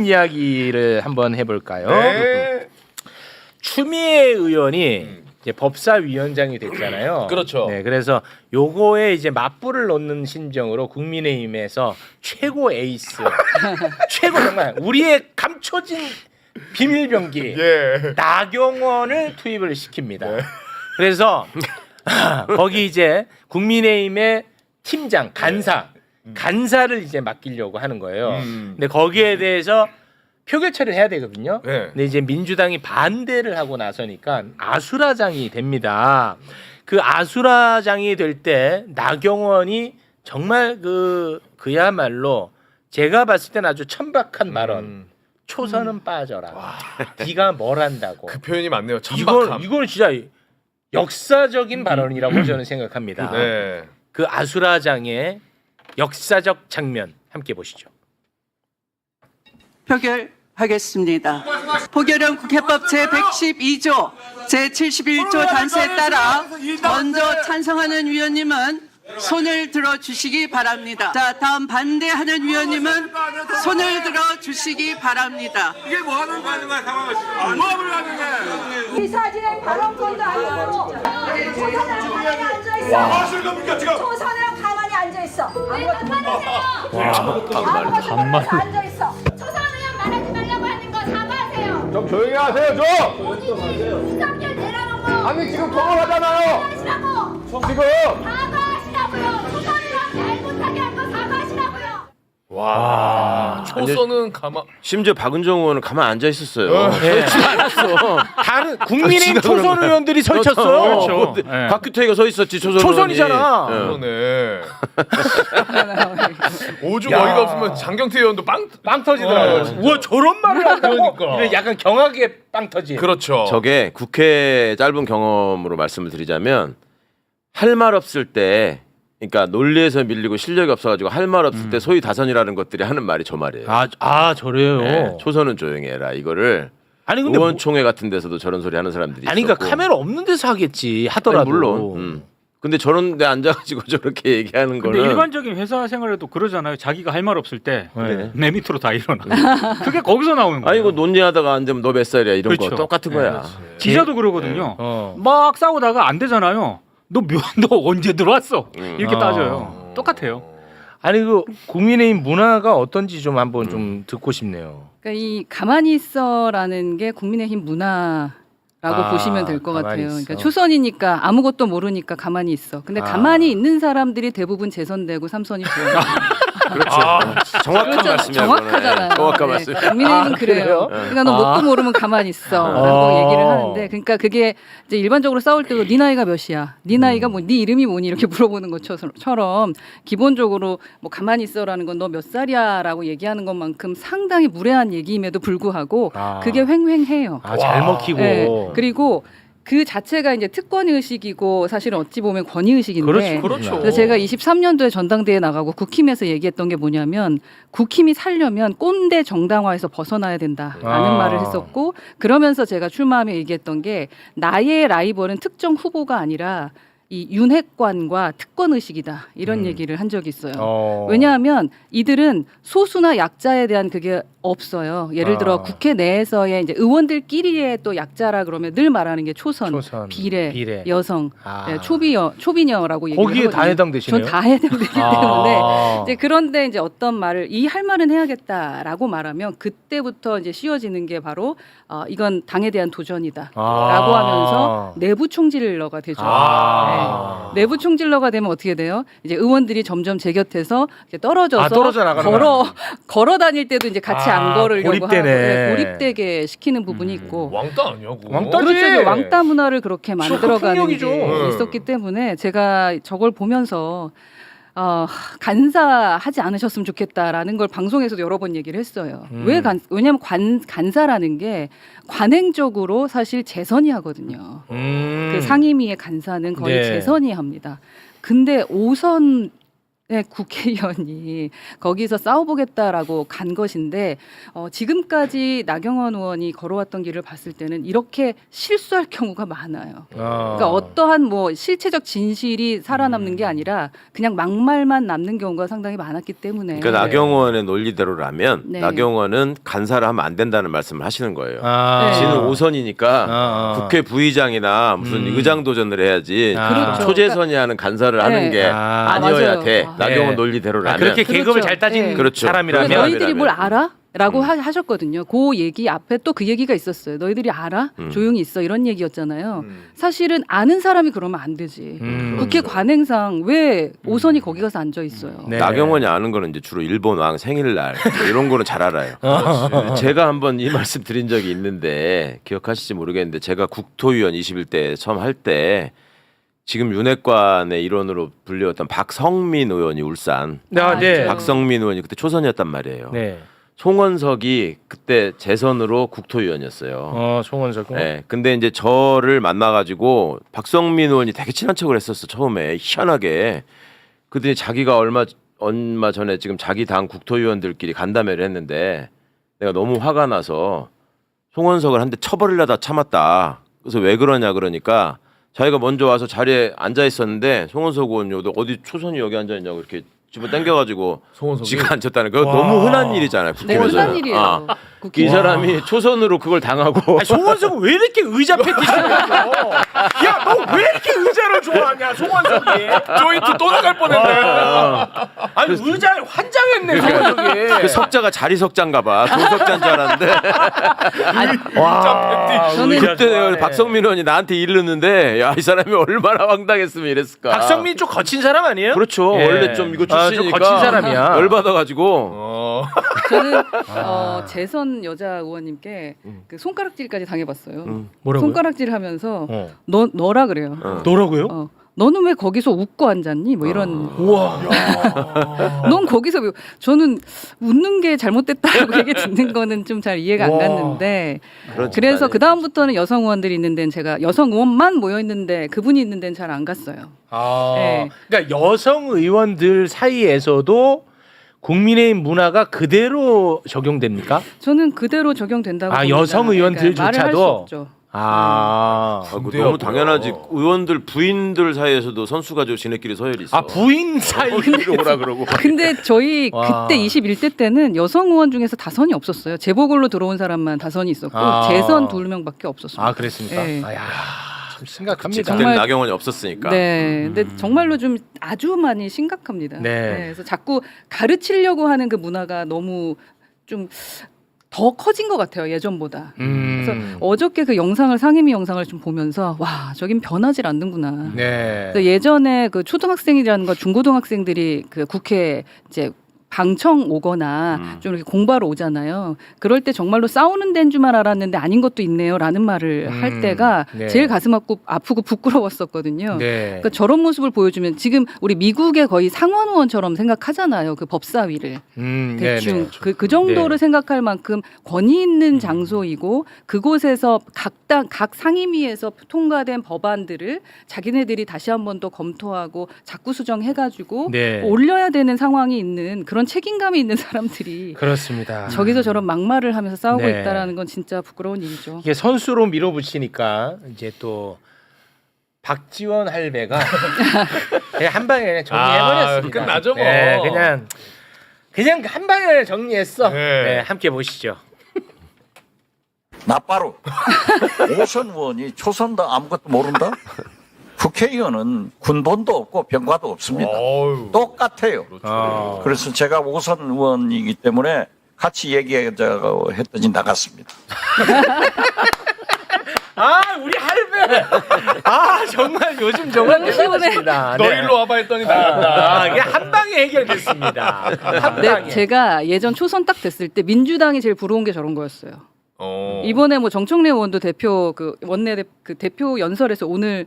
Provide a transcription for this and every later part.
이런 이야기를 한번 해볼까요? 네. 추미애 의원이 이제 법사위원장이 됐잖아요. 그렇죠. 네, 그래서 요거에 이제 맞불을 놓는 심정으로 국민의힘에서 최고 에이스, 최고 정말 우리의 감춰진 비밀병기 예. 나경원을 투입을 시킵니다. 그래서 거기 이제 국민의힘의 팀장 간사 간사를 이제 맡기려고 하는 거예요. 음. 근데 거기에 대해서 표결 처리를 해야 되거든요. 네. 근데 이제 민주당이 반대를 하고 나서니까 아수라장이 됩니다. 그 아수라장이 될 때 나경원이 정말 그 그야말로 제가 봤을 때는 아주 천박한 발언. 음. 초선은 빠져라. 네가 뭘 한다고. 그 표현이 맞네요. 천박함. 이건 이건 진짜 역사적인 발언이라고 저는 생각합니다. 네. 그 아수라장의 역사적 장면 함께 보시죠. 표결하겠습니다. 포결형 국회법 제112조 제71조 단서에 따라 먼저 찬성하는 위원님은 손을 들어 주시기 바랍니다. 자, 다음 반대하는 위원님은 손을 들어 주시기 바랍니다. 이게 뭐 하는 거 하는 거야 상황을 뭐 하는 거야 이 사진은 발언권도 아니고 초선은 가만히 앉아 있어. 뭐 하시는 겁니까 지금 초선은 앉아 있어. 아무것도 앉아 있어. 초선 의원 말하지 말라고 하는 거 사과하세요. 좀 조용히 하세요 좀. 본인이 수석열 내라는 거 아니 지금. 하시라고 지금. 사과 와. 초선은 가만. 심지어 박은정 의원은 가만 앉아 있었어요. 네. 다른 국민의힘 초선 의원들이 서 있었어. 그렇죠. 네. 박규태가 서 있었지 초선 초선이잖아. 의원이. 예. 그러네. 오죽 어이가 없으면 장경태 의원도 빵. 빵 터지더라고. 어, 우와 저런 말을 한다고. 그러니까. 이래 약간 경하게 빵 터지. 그렇죠. 저게 국회 짧은 경험으로 말씀을 드리자면 할 말 없을 때 그러니까 논리에서 밀리고 실력이 없어가지고 할 말 없을 때 소위 다선이라는 것들이 하는 말이 저 말이에요. 아, 아 저래요. 네, 초선은 조용히 해라 이거를 아니 근데 뭐, 의원총회 같은 데서도 저런 소리 하는 사람들이 아니 그러니까 있었고. 카메라 없는 데서 하겠지 아니, 하더라도 물론 음. 근데 저런 데 앉아가지고 저렇게 얘기하는 근데 거는 일반적인 회사 생활에도 그러잖아요. 자기가 할 말 없을 때 내 네. 밑으로 다 일어나. 그게 거기서 나오는 거예요. 아니 이거 논의하다가 앉으면 너 몇 살이야 이런 거 그렇죠. 똑같은 네, 거야. 기자도 그러거든요. 어. 막 싸우다가 안 되잖아요. 너, 몇, 너 언제 들어왔어? 음. 이렇게 아. 따져요. 똑같아요. 아니 그 국민의힘 문화가 어떤지 좀 한번 좀 듣고 싶네요. 그러니까 이 가만히 있어라는 게 국민의힘 문화라고 아, 보시면 될 것 가만히 같아요. 있어. 그러니까 초선이니까 아무것도 모르니까 가만히 있어. 근데 아. 가만히 있는 사람들이 대부분 재선되고 삼선이 돼요. 그렇죠. 정확한 그렇죠. 말씀이에요. 정확하잖아요. 그거는. 정확한 네. 말씀. 국민의힘은 아, 그래요. 그래요? 그러니까 너 아. 뭣도 모르면 가만히 있어라고 아. 얘기를 하는데, 그러니까 그게 이제 일반적으로 싸울 때도 네 나이가 몇이야, 네 나이가 뭐, 네 이름이 뭐니 이렇게 물어보는 것처럼 기본적으로 뭐 가만히 있어라는 건 너 몇 살이야라고 얘기하는 것만큼 상당히 무례한 얘기임에도 불구하고 아. 그게 횡횡해요. 아 잘 먹히고. 네. 그리고 그 자체가 이제 특권 의식이고 사실은 어찌 보면 권위 의식인데 그렇죠. 그렇죠. 그래서 제가 23년도에 전당대회 나가고 국힘에서 얘기했던 게 뭐냐면 국힘이 살려면 꼰대 정당화에서 벗어나야 된다라는 아. 말을 했었고 그러면서 제가 출마하며 얘기했던 게 나의 라이벌은 특정 후보가 아니라 이 윤핵관과 특권 의식이다 이런 음. 얘기를 한 적이 있어요. 어. 왜냐하면 이들은 소수나 약자에 대한 그게 없어요. 예를 들어 아. 국회 내에서의 이제 의원들끼리의 또 약자라 그러면 늘 말하는 게 초선, 초선, 비례, 비례. 여성, 아. 네, 초비여, 초비녀라고 얘기를 거기에 다. 해당되시네요. 전다 해당되기 아. 때문에 이제 그런데 이제 어떤 말을 이 할 말은 해야겠다라고 말하면 그때부터 이제 씌워지는 게 바로 어, 이건 당에 대한 도전이다라고 아. 하면서 내부 총질러가 되죠. 아. 네. 내부 총질러가 되면 어떻게 돼요? 이제 의원들이 점점 제 곁에서 이렇게 떨어져서 아, 떨어져 나가는 걸어 걸어 다닐 때도 이제 같이 아, 안 걸으려고 고립되네. 하고 네, 고립되게 시키는 부분이 있고 왕따 아니야 그거? 왕따지. 그렇죠. 왕따 문화를 그렇게 만들어가는 폭력이죠. 게 네. 있었기 때문에 제가 저걸 보면서 어, 간사하지 않으셨으면 좋겠다라는 걸 방송에서도 여러 번 얘기를 했어요. 음. 왜 간, 왜냐하면 관, 간사라는 게 관행적으로 사실 재선이 하거든요. 음. 그 상임위의 간사는 거의 네. 재선이 합니다. 근데 오선 네, 국회의원이 거기서 싸워보겠다라고 간 것인데 어, 지금까지 나경원 의원이 걸어왔던 길을 봤을 때는 이렇게 실수할 경우가 많아요. 어. 그러니까 어떠한 뭐 실체적 진실이 살아남는 게 아니라 그냥 막말만 남는 경우가 상당히 많았기 때문에 그러니까 나경원의 논리대로라면 네. 나경원은 간사를 하면 안 된다는 말씀을 하시는 거예요. 아. 네. 지는 오선이니까 아, 아. 국회 부의장이나 무슨 음. 의장 도전을 해야지 아. 그렇죠. 초재선이 하는 간사를 하는 네. 게 아. 아, 니어야 맞아요. 돼. 아. 나경원 네. 논리대로라면 아, 그렇게 그렇죠. 계급을 잘 따진 네. 그렇죠. 사람이라면 그러니까 너희들이 뭘. 알아? 라고 음. 하, 하셨거든요. 그 얘기 앞에 또 그 얘기가 있었어요. 너희들이 알아? 음. 조용히 있어. 이런 얘기였잖아요. 음. 사실은 아는 사람이 그러면 안 되지. 음. 국회 관행상 왜 오선이 거기 가서 앉아 있어요? 네. 나경원이 아는 거는 이제 주로 일본 왕 생일날 이런 거는 잘 알아요. 제가 한번 이 말씀 드린 적이 있는데 기억하실지 모르겠는데 제가 국토위원 21대 처음 할 때 지금 윤핵관의 일원으로 불리웠던 박성민 의원이 울산 아, 네. 맞아요. 박성민 의원이 그때 초선이었단 말이에요. 네. 송원석이 그때 재선으로 국토위원이었어요. 어, 송원석. 네, 근데 이제 저를 만나가지고 박성민 의원이 되게 친한 척을 했었어 처음에 희한하게. 그더니 자기가 얼마 얼마 전에 지금 자기 당 국토위원들끼리 간담회를 했는데 내가 너무 화가 나서 송원석을 한 대 쳐버리려다 참았다. 그래서 왜 그러냐 그러니까 자기가 먼저 와서 자리에 앉아 있었는데 송원석 의원이 어디- 어디 초선이 여기 앉아 있냐고 이렇게 집어 당겨가지고 송원석이 지가 앉혔다는 거 와. 너무 흔한 일이잖아요. 네, 국회에서. 흔한 일이에요. 아. 이 사람이 초선으로 그걸 당하고 아니, 송원석은 왜 이렇게 의자 패티시를 했어? 야, 너 왜 이렇게 의자를 좋아하냐, 송원석이? 조인트 또 나갈 뻔했네. 아니, 의자에 환장했네, 송원석이. 그 석자가 자리 석자인가 봐. 도석자인 줄 알았는데 와, 저는- 의자 그때. 박성민 의원이 나한테 이르는데 야 이 사람이 얼마나 황당했으면 이랬을까. 박성민 좀 거친 사람 아니에요? 그렇죠. 예. 원래 좀 이거 아, 좀 출신이니까 거친 사람이야. 열받아 가지고 어. 저는 어, 재선 여자 의원님께 그 손가락질까지 당해봤어요. 음. 뭐라고요? 손가락질 하면서 어. 너 너라 그래요. 어. 너라고요? 어, 너는 왜 거기서 웃고 앉았니? 뭐 이런. 우와. 넌 거기서 왜- 저는 웃는 게 잘못됐다고 얘기 듣는 거는 좀 잘 이해가 안 와. 갔는데 그런 그래서. 그 다음부터는 여성 의원들이 있는 데는 제가 여성 의원만 모여 있는데 그분이 있는 데는 잘 안 갔어요. 아, 네. 그러니까 여성 의원들 사이에서도 국민의힘 문화가 그대로 적용됩니까? 저는 그대로 적용된다고 아, 봅니다. 여성 의원들조차도? 말을 할수 없죠. 아, 아, 그 너무 뭐야. 당연하지. 의원들 부인들 사이에서도 선수 가지고 지네끼리 서열이 있어. 아 부인 사이 이리 오라 그러고. 근데 저희 와. 그때 21대 때는 여성 의원 중에서 다선이 없었어요. 재보궐로 들어온 사람만 다선이 있었고 아. 재선 두 명밖에 없었어요. 아 그랬습니까? 네. 아야 참 심각합니다. 정말- 나경원이 없었으니까. 네, 근데 음. 정말로 좀 아주 많이 심각합니다. 네. 그래서 자꾸 가르치려고 하는 그 문화가 너무 좀 더 커진 것 같아요 예전보다. 음. 그래서 어저께 그 영상을 상임위 영상을 좀 보면서 와 저긴 변하질 않는구나. 네. 그래서 예전에 그 초등학생이라는 거 중고등학생들이 그 국회 이제 방청 오거나 음. 좀 이렇게 공부하러 오잖아요. 그럴 때 정말로 싸우는 데인 줄만 알았는데 아닌 것도 있네요라는 말을 음. 할 때가 네. 제일 가슴 아프고, 아프고 부끄러웠었거든요. 네. 그러니까 저런 모습을 보여주면 지금 우리 미국의 거의 상원 의원처럼 생각하잖아요. 그 법사위를 음, 대충 네네. 그, 그 정도를 네. 생각할 만큼 권위 있는 음. 장소이고 그곳에서 각당 각 상임위에서 통과된 법안들을 자기네들이 다시 한번더 검토하고 자꾸 수정해가지고 네. 올려야 되는 상황이 있는 그런 책임감이 있는 사람들이 그렇습니다. 저기서 저런 막말을 하면서 싸우고 네. 있다라는 건 진짜 부끄러운 일이죠. 이게 선수로 밀어붙이니까 이제 또 박지원 할배가 그냥 한 방에 그냥 정리해버렸습니다. 아, 끝나죠, 뭐. 네, 그냥 그냥 한 방에 정리했어. 네. 네, 함께 보시죠. 나빠로 오선 의원이 초선도 아무것도 모른다? 국회의원은 군번도 없고 병과도 없습니다. 어유. 똑같아요. 그렇죠. 어. 그래서 제가 오선 의원이기 때문에 같이 얘기하자고 했더니 나갔습니다. 아 우리 할배. 아 정말 요즘 정말. 대단하십니다. 너 네. 일로 와봐 했더니 나갔다. 아, 이게 한 방에 해결됐습니다. 한 방에. 네, 제가 예전 초선 딱 됐을 때 민주당이 제일 부러운 게 저런 거였어요. 어. 이번에 뭐 정청래 의원도 대표 그 원내 대, 그 대표 연설에서 오늘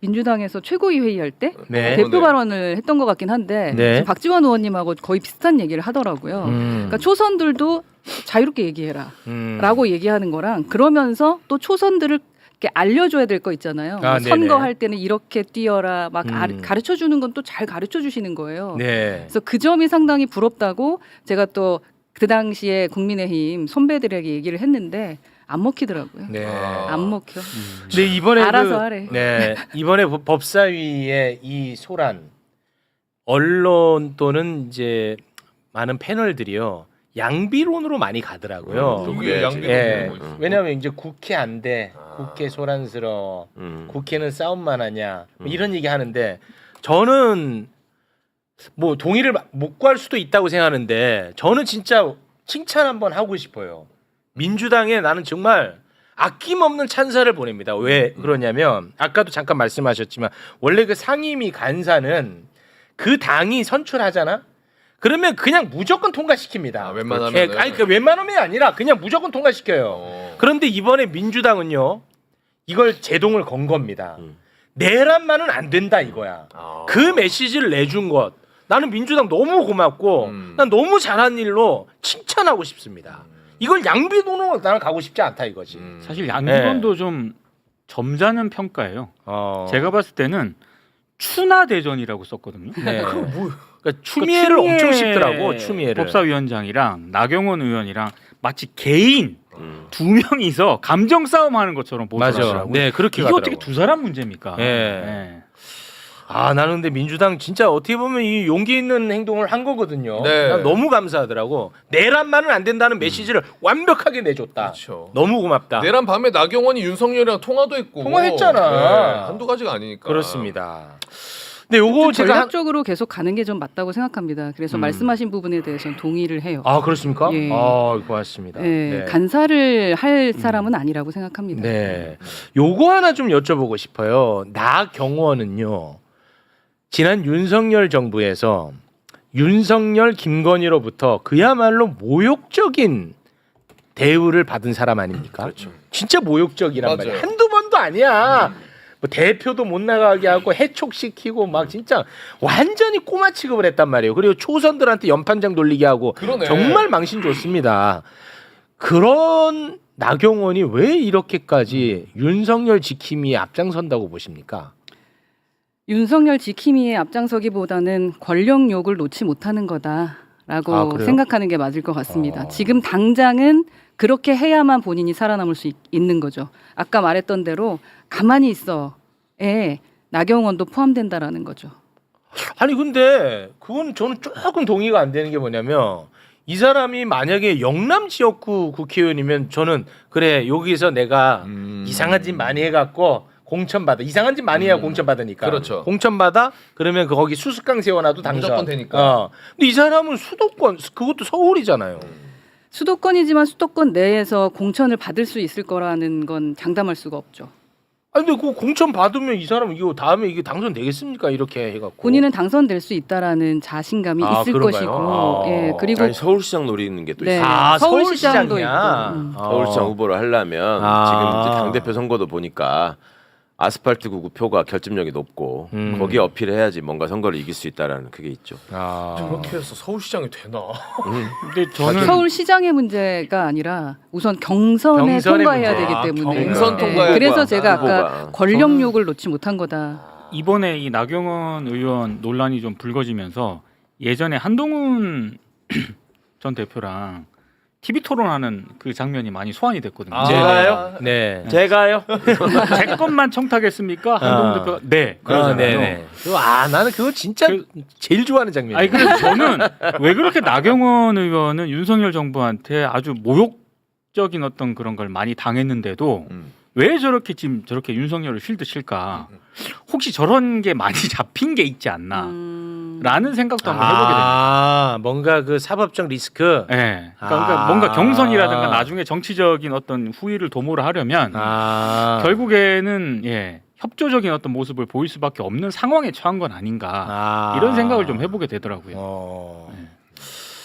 민주당에서 최고위 회의 할 때 네. 대표 네. 발언을 했던 것 같긴 한데 네. 지금 박지원 의원님하고 거의 비슷한 얘기를 하더라고요. 음. 그러니까 초선들도 자유롭게 얘기해라. 음. 라고 얘기하는 거랑 그러면서 또 초선들을 이렇게 알려줘야 될 거 있잖아요. 아, 뭐. 선거할 때는 이렇게 뛰어라 막 음. 가르쳐 주는 건 또 잘 가르쳐 주시는 거예요. 네. 그래서 그 점이 상당히 부럽다고 제가 또 그 당시에 국민의힘 선배들에게 얘기를 했는데 안 먹히더라고요. 네. 안 먹혀. 근데 이번에 알아서 그, 하래. 네 이번에 법- 법사위의 이 소란 언론 또는 이제 많은 패널들이요 양비론으로 많이 가더라고요. 음, 이게 양비론 예. 뭐 있어. 왜냐하면 이제 국회 안 돼, 아. 국회 소란스러워, 음. 국회는 싸움만 하냐 뭐 음. 이런 얘기 하는데 저는 뭐 동의를 못 구할 수도 있다고 생각하는데 저는 진짜 칭찬 한번 하고 싶어요. 민주당에 나는 정말 아낌없는 찬사를 보냅니다. 왜 그러냐면 아까도 잠깐 말씀하셨지만 원래 그 상임위 간사는 그 당이 선출하잖아. 그러면 그냥 무조건 통과시킵니다. 아, 웬만하면은? 예, 아니 그 웬만하면 아니라 그냥 무조건 통과시켜요. 어. 그런데 이번에 민주당은요 이걸 제동을 건 겁니다. 음. 내란만은 안 된다 이거야. 아. 그 메시지를 내준 것 나는 민주당 너무 고맙고 음. 난 너무 잘한 일로 칭찬하고 싶습니다. 이걸 양비론으로 나는 가고 싶지 않다 이거지. 음. 사실 양비론도 좀 점잖은 평가예요. 어. 제가 봤을 때는 추나 대전이라고 썼거든요. 네. 그거 뭐 그러니까 추미애를 추미애 엄청 씹더라고 추미애를. 법사위원장이랑 나경원 의원이랑 마치 개인 음. 두 명이서 감정 싸움하는 것처럼. 보더라고요. 네 그렇게 이게 가더라고. 어떻게 두 사람 문제입니까? 예. 네. 아 나는 근데 민주당 진짜 어떻게 보면 이 용기 있는 행동을 한 거거든요. 네. 난 너무 감사하더라고. 내란만은 안 된다는 메시지를 완벽하게 내줬다. 그렇죠. 너무 고맙다. 내란 밤에 나경원이 윤석열이랑 통화도 했고 통화했잖아. 네, 한두 가지가 아니니까 그렇습니다. 근데 요거 제가 한- 전략적으로 계속 가는 게 좀 맞다고 생각합니다. 그래서 음. 말씀하신 부분에 대해서는 동의를 해요. 아 그렇습니까? 예. 아 고맙습니다. 네, 네. 간사를 할 사람은 아니라고 생각합니다. 네. 요거 하나 좀 여쭤보고 싶어요. 나경원은요. 지난 윤석열 정부에서 윤석열 김건희로부터 그야말로 모욕적인 대우를 받은 사람 아닙니까? 그렇죠. 진짜 모욕적이란 맞아요. 말이야. 한두 번도 아니야. 뭐 대표도 못 나가게 하고 해촉시키고 막 진짜 완전히 꼬마 취급을 했단 말이에요. 그리고 초선들한테 연판장 돌리게 하고 그러네. 정말 망신 좋습니다. 그런 나경원이 왜 이렇게까지 윤석열 지킴이에 앞장선다고 보십니까? 윤석열 지킴이의 앞장서기보다는 권력욕을 놓지 못하는 거다라고 아? 생각하는 게 맞을 것 같습니다. 어. 지금 당장은 그렇게 해야만 본인이 살아남을 수 있, 는 거죠. 아까 말했던 대로 가만히 있어에 나경원도 포함된다라는 거죠. 아니 근데 그건 저는 조금 동의가 안 되는 게 뭐냐면 이 사람이 만약에 영남 지역구 국회의원이면 저는 그래 여기서 내가 음. 이상한 짓 많이 해갖고 공천 받아 이상한 짓 많이 해야 음. 공천 받으니까 그렇죠. 공천 받아 그러면 그 거기 수수깡 세워놔도 당선 무조건 되니까. 어. 근데 이 사람은 수도권 그것도 서울이잖아요. 수도권이지만 수도권 내에서 공천을 받을 수 있을 거라는 건 장담할 수가 없죠. 아니 근데 그 공천 받으면 이 사람 이거 다음에 이게 당선 되겠습니까 이렇게 해갖고 본인은 당선될 수 있다라는 자신감이 아, 있을 그런가요? 것이고, 아. 예 그리고 아니 서울시장 노리는 게 또 네. 있어요. 아 서울시장도 서울시장이야. 있고, 음. 어. 서울시장 후보를 하려면 아. 지금 이제 당 대표 선거도 보니까 아스팔트 구구 표가 결집력이 높고 음. 거기에 어필해야지 뭔가 선거를 이길 수 있다라는 그게 있죠. 아. 저렇게 해서 서울시장이 되나? 근데 저는 서울시장의 문제가 아니라 우선 경선에 경선의 통과해야 문제. 되기 아, 때문에 경선 예, 통과해야 그래서 제가 아까 후보가. 권력욕을 놓지 못한 거다. 이번에 이 나경원 의원 논란이 좀 불거지면서 예전에 한동훈 전 대표랑 TV 토론하는 그 장면이 많이 소환이 됐거든요. 아. 제가요? 네. 제가요? 제 것만 청탁했습니까? 한동훈 아. 대표가 네 아, 그러잖아요. 네네. 그거, 아 나는 그거 진짜 그- 제일 좋아하는 장면이에요. 아니 그래서 저는 왜 그렇게 나경원 의원은 윤석열 정부한테 아주 모욕적인 어떤 그런 걸 많이 당했는데도 음. 왜 저렇게 지금 저렇게 윤석열을 실드 칠까? 혹시 저런 게 많이 잡힌 게 있지 않나 라는 음, 생각도 한번 해보게 됩니다. 아 뭔가 그 사법적 리스크. 예. 그러니까, 아. 그러니까 뭔가 경선이라든가 나중에 정치적인 어떤 후위를 도모를 하려면 아 결국에는 예 협조적인 어떤 모습을 보일 수밖에 없는 상황에 처한 건 아닌가 아. 이런 생각을 좀 해보게 되더라고요. 어.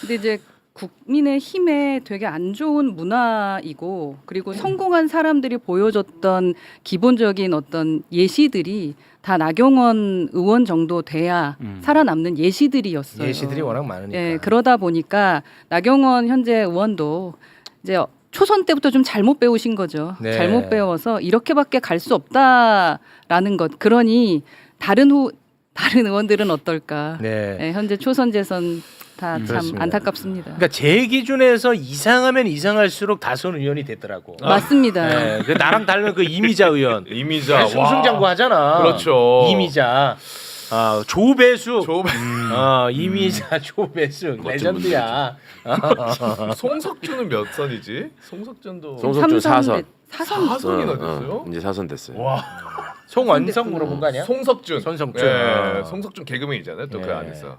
근데 이제 국민의 힘에 되게 안 좋은 문화이고 그리고 성공한 사람들이 보여줬던 기본적인 어떤 예시들이 다 나경원 의원 정도 돼야 음. 살아남는 예시들이었어요. 예시들이 워낙 많으니까. 예, 그러다 보니까 나경원 현재 의원도 이제 초선 때부터 좀 잘못 배우신 거죠. 네. 잘못 배워서 이렇게밖에 갈 수 없다라는 것. 그러니 다른 후 다른 의원들은 어떨까? 네. 네, 현재 초선 재선 다 참 그렇습니다. 안타깝습니다. 그러니까 제 기준에서 이상하면 이상할수록 다선 의원이 됐더라고. 맞습니다. 네, 그 나랑 다른 그 이미자 의원. 이미자 승승장구 하잖아. 그렇죠. 이미자. 아, 조배수. 조 어, 이미자 조배수 레전드야. 송석준은 몇 선이지? 송석준도 송석준 사선. 대- 사선 사선이나 어, 됐어요? 어, 이제 사선 됐어요. 와 송원성 물어본 거 아니야? 송석준 손석준. 예, 어. 송석준 개그맨이잖아요 또그 네. 안에서